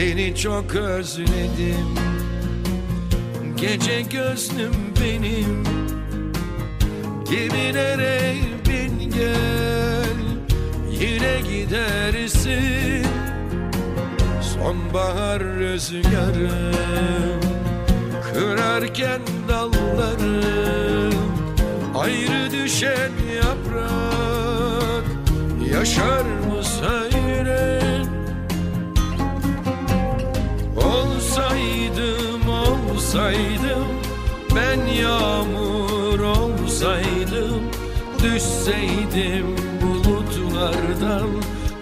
Seni çok özledim. Gece gözlüm benim. Gemilere bin gel Yine gidersin. Sonbahar rüzgarı Kırarken dalları Ayrı düşen yaprak. Yaşar mı söyle olsaydım Ben yağmur olsaydım Düşseydim bulutlardan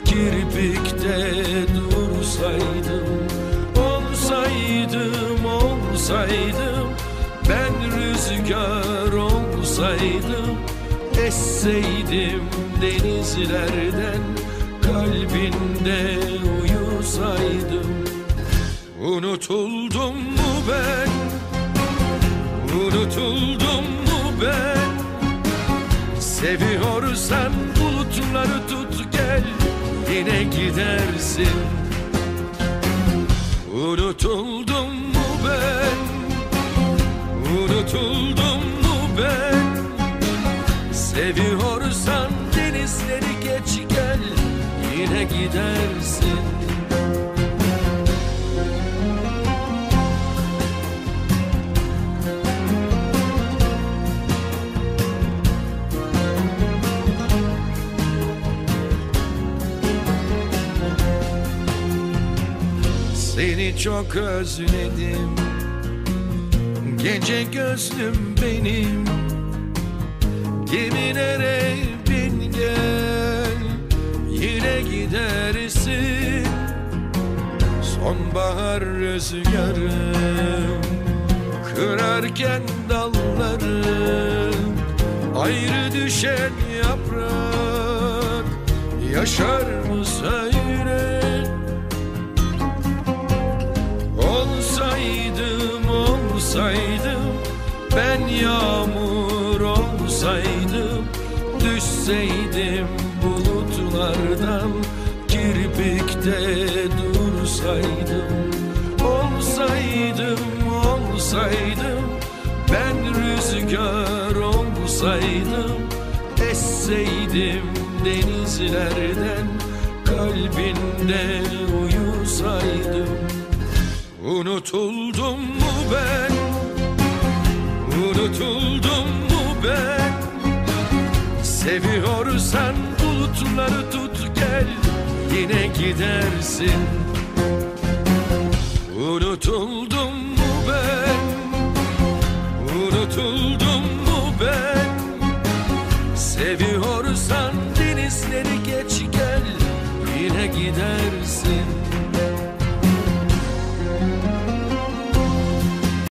Kirpikte dursaydım Olsaydım olsaydım Ben rüzgar olsaydım Esseydim denizlerden Kalbinde uyusaydım Unutuldum mu ben? Unutuldum mu ben? Seviyorsan bulutları tut gel Yine gidersin Unutuldum mu ben? Unutuldum mu ben? Seviyorsan denizleri geç gel Yine gidersin Seni çok özledim. Gece gözlüm benim. Gemilere bin gel Yine gidersin. Sonbahar rüzgarı Kırarken dalları Ayrı düşen yaprak. Yaşar mı söyle yağmur olsaydım Düşseydim bulutlardan Kirpikte dursaydım Olsaydım olsaydım Ben rüzgar olsaydım Esseydim denizlerden Kalbinde uyusaydım Unutuldum mu ben? Unutuldum mu ben? Seviyorsan bulutları tut gel Yine gidersin Unutuldum mu ben? Unutuldum mu ben? Seviyorsan denizleri geç gel Yine gidersin